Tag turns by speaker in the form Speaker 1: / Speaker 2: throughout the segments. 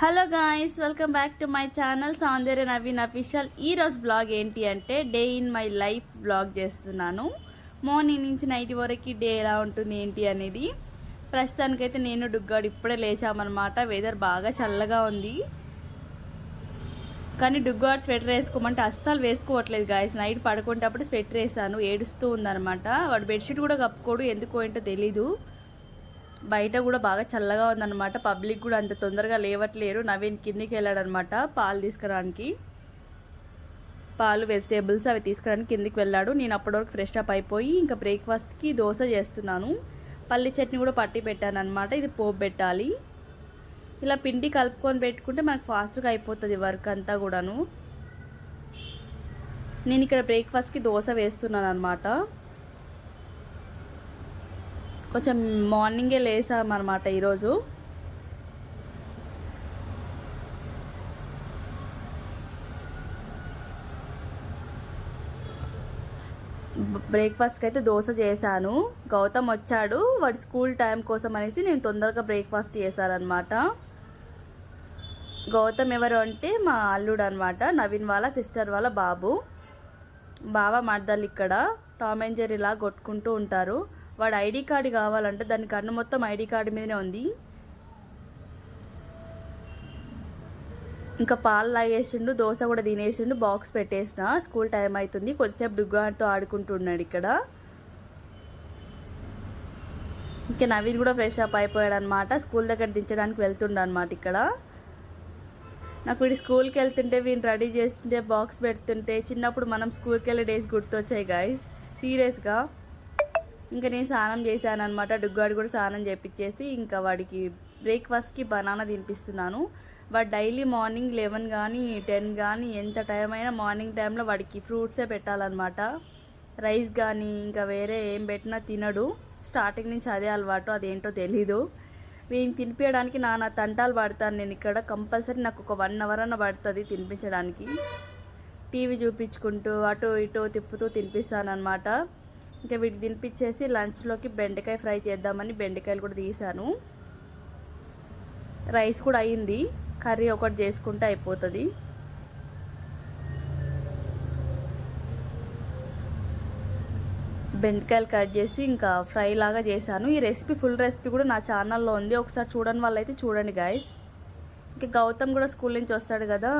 Speaker 1: Hello guys welcome back to my channel Soundarya Naveen official ఈరోజు blog ఏంటి అంటే day in my life vlog చేస్తున్నాను. Morning నుంచి night వరకు డే ఎలా ఉంటుంది ఏంటి అనేది. ప్రస్తుతానికైతే నేను డుగ్గాడు ఇప్పుడే లేచామన్నమాట. వెదర్ బాగా చల్లగా ఉంది. కానీ డుగ్గాడు స్వెటర్ వేసుకోమంటే అస్సలు వేసుకోవట్లేదు గాయస్ నైట్ పడుకునేటప్పుడు స్వెటర్ వేసాను. ఏడుస్తూ ఉందన్నమాట. వాడు బెడ్షీట్ కూడా కప్పుకోడు ఎందుకో ఏంటో తెలీదు. బయట కూడా బాగా చల్లగా ఉందన్నమాట. పబ్లిక్ కూడా అంత తొందరగా లేవట్లేరు. నవీన్ కిందికి వెళ్ళాడనమాట పాలు తీసుకురానికి. పాలు వెజిటేబుల్స్ అవి తీసుకురానికి కిందికి వెళ్ళాడు. నేను అప్పటివరకు ఫ్రెష్ అప్ అయిపోయి ఇంకా బ్రేక్ఫాస్ట్కి దోశ చేస్తున్నాను. పల్లి చట్నీ కూడా పట్టి పెట్టాను అనమాట ఇది పోపు పెట్టాలి. ఇలా పిండి కలుపుకొని పెట్టుకుంటే మనకు ఫాస్ట్గా అయిపోతుంది వర్క్ అంతా కూడాను. నేను ఇక్కడ బ్రేక్ఫాస్ట్కి దోశ వేస్తున్నాను అనమాట కొంచెం మార్నింగే లేసామన్నమాట ఈరోజు. బ్రేక్ఫాస్ట్కి అయితే దోశ చేశాను. గౌతమ్ వచ్చాడు. వాడి స్కూల్ టైం కోసం అనేసి నేను తొందరగా బ్రేక్ఫాస్ట్ చేశానమాట గౌతమ్ ఎవరు అంటే మా అల్లుడు అనమాట నవీన్ వాళ్ళ సిస్టర్ వాళ్ళ బాబు. బావ మర్దలు ఇక్కడ. టామ్ అండ్ జెర్రీ ఇలా కొట్టుకుంటూ ఉంటారు. వాడు ఐడి కార్డు కావాలంటే దాని కన్ను మొత్తం ఐడి కార్డు మీదనే ఉంది. ఇంకా పాలు లాగేసిండు దోశ కూడా తినేసిండు బాక్స్ పెట్టేసిన. స్కూల్ టైం అవుతుంది కొద్దిసేపు డుగ్గాడితో ఆడుకుంటున్నాడు ఇక్కడ. ఇంకా నవీన్ కూడా ఫ్రెష్ అప్ అయిపోయాడు అనమాట స్కూల్ దగ్గర దించడానికి వెళ్తుండ అనమాట ఇక్కడ. నాకు వీడి స్కూల్కి వెళ్తుంటే వీడిని రెడీ చేస్తుంటే బాక్స్ పెడుతుంటే చిన్నప్పుడు మనం స్కూల్కి వెళ్ళే డేస్ గుర్తొచ్చాయి గాయస్ సీరియస్గా ఇంకా నేను స్నానం చేశాను అనమాట డుగ్గాడు కూడా స్నానం చేపించేసి ఇంకా వాడికి బ్రేక్ఫాస్ట్కి బనానా తినిపిస్తున్నాను. వాడు డైలీ మార్నింగ్ లెవెన్ కానీ టెన్ కానీ ఎంత టైం అయినా మార్నింగ్ టైంలో వాడికి ఫ్రూట్సే పెట్టాలన్నమాట. రైస్ కానీ ఇంకా వేరే ఏం పెట్టినా తినడు. స్టార్టింగ్ నుంచి అదే అలవాటు అదేంటో తెలీదు. నేను తినిపించడానికి నాన్న తంటాలు పడతాను నేను ఇక్కడ కంపల్సరీ నాకు ఒక వన్ అవర్ అన్న పడుతుంది తినిపించడానికి. టీవీ చూపించుకుంటూ అటు ఇటు తిప్పుతూ తినిపిస్తాను అనమాట ఇంకా వీటికి తినిపించేసి లంచ్లోకి బెండకాయ ఫ్రై చేద్దామని బెండకాయలు కూడా తీసాను. రైస్ కూడా అయింది. కర్రీ ఒకటి చేసుకుంటే అయిపోతుంది. బెండకాయలు కట్ చేసి ఇంకా ఫ్రై లాగా చేశాను. ఈ రెసిపీ ఫుల్ రెసిపీ కూడా నా ఛానల్లో ఉంది. ఒకసారి చూడని వాళ్ళైతే చూడండి గాయస్. ఇంకా గౌతమ్ కూడా స్కూల్ నుంచి వస్తాడు కదా.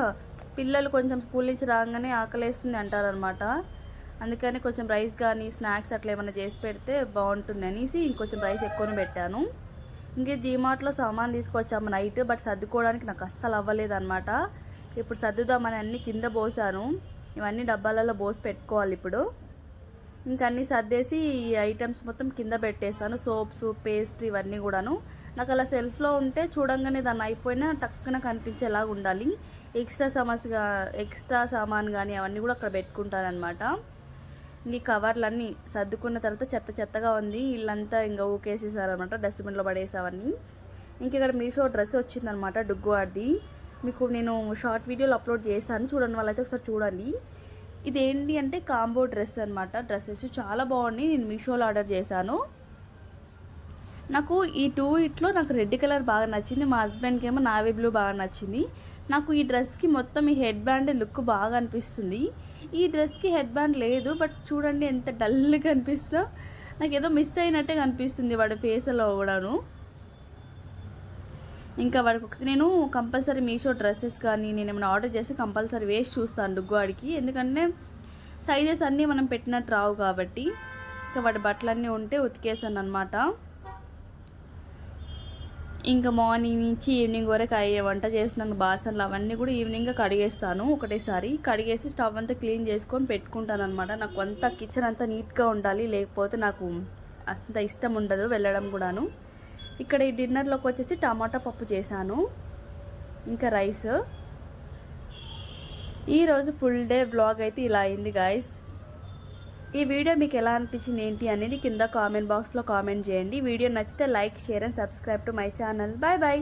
Speaker 1: పిల్లలు కొంచెం స్కూల్ నుంచి రాగానే ఆకలేస్తుంది అంటారనమాట అందుకని కొంచెం రైస్ కానీ స్నాక్స్ అట్లా ఏమైనా చేసి పెడితే బాగుంటుంది అనేసి ఇంకొంచెం రైస్ ఎక్కువనే పెట్టాను. ఇంకే డీమార్ట్లో సామాన్ తీసుకొచ్చాము నైట్ బట్ సర్దుకోవడానికి నాకు అస్సలు అవ్వలేదు అనమాట ఇప్పుడు సర్దుదామని అన్ని కింద పోసాను. ఇవన్నీ డబ్బాలలో పోసి పెట్టుకోవాలి ఇప్పుడు. ఇంకా అన్నీ సర్దేసి ఈ ఐటమ్స్ మొత్తం కింద పెట్టేశాను. సోప్స్ పేస్ట్ ఇవన్నీ కూడాను. నాకు అలా సెల్ఫ్లో ఉంటే చూడంగానే దాన్ని అయిపోయినా టక్కున కనిపించేలాగా ఉండాలి. ఎక్స్ట్రా సమస్యగా ఎక్స్ట్రా సామాన్ కానీ అవన్నీ కూడా అక్కడ పెట్టుకుంటాను అనమాట ఈ కవర్లన్నీ సర్దుకున్న తర్వాత చెత్త చెత్తగా ఉంది ఇల్లంతా ఇంకా ఊకేసేసారనమాట డస్ట్బిన్లో పడేసావన్నీ. ఇంక ఇక్కడ మీషో డ్రెస్ వచ్చిందనమాట డుగ్గు ఆడిది మీకు నేను షార్ట్ వీడియోలు అప్లోడ్ చేశాను చూడండి వాళ్ళైతే ఒకసారి చూడండి. ఇదేంటి అంటే కాంబో డ్రెస్ అనమాట డ్రెస్సెస్ చాలా బాగున్నాయి నేను మీషోలో ఆర్డర్ చేశాను. నాకు ఈ టూ ఇట్లో నాకు రెడ్ కలర్ బాగా నచ్చింది మా హస్బెండ్కి ఏమో నావీ బ్లూ బాగా నచ్చింది. నాకు ఈ డ్రెస్కి మొత్తం ఈ హెడ్ బ్యాండ్ లుక్ బాగా అనిపిస్తుంది. ఈ డ్రెస్కి హెడ్ బ్యాండ్ లేదు బట్ చూడండి ఎంత డల్గా అనిపిస్తుందో. నాకు ఏదో మిస్ అయినట్టే కనిపిస్తుంది వాడి ఫేస్లో కూడాను. ఇంకా వాడికి నేను కంపల్సరీ మీషో డ్రెస్సెస్ కానీ నేను ఏమైనా ఆర్డర్ చేస్తే కంపల్సరీ వేసి చూస్తాను డుగ్గువాడికి ఎందుకంటే సైజెస్ అన్నీ మనం పెట్టినట్టు రావు కాబట్టి ఇంకా వాడి బట్టలన్నీ ఉంటే ఉతికేసాను అనమాట ఇంకా మార్నింగ్ నుంచి ఈవినింగ్ వరకు అయ్యే వంట చేసినాను బాసనలు అవన్నీ కూడా ఈవినింగ్ కడిగేస్తాను ఒకటేసారి. కడిగేసి స్టవ్ అంతా క్లీన్ చేసుకొని పెట్టుకుంటాను అనమాట నాకు అంతా కిచెన్ అంతా నీట్గా ఉండాలి లేకపోతే నాకు అంత ఇష్టం ఉండదు వెళ్ళడం కూడాను. ఇక్కడ ఈ డిన్నర్లోకి వచ్చేసి టమాటా పప్పు చేశాను ఇంకా రైస్. ఈరోజు ఫుల్ డే బ్లాగ్ అయితే ఇలా అయింది గాయస్ ఈ వీడియో మీకు ఎలా అనిపించింది ఏంటి అనేది కింద కామెంట్ బాక్స్లో కామెంట్ చేయండి. వీడియో నచ్చితే like share and subscribe to my channel. Bye bye.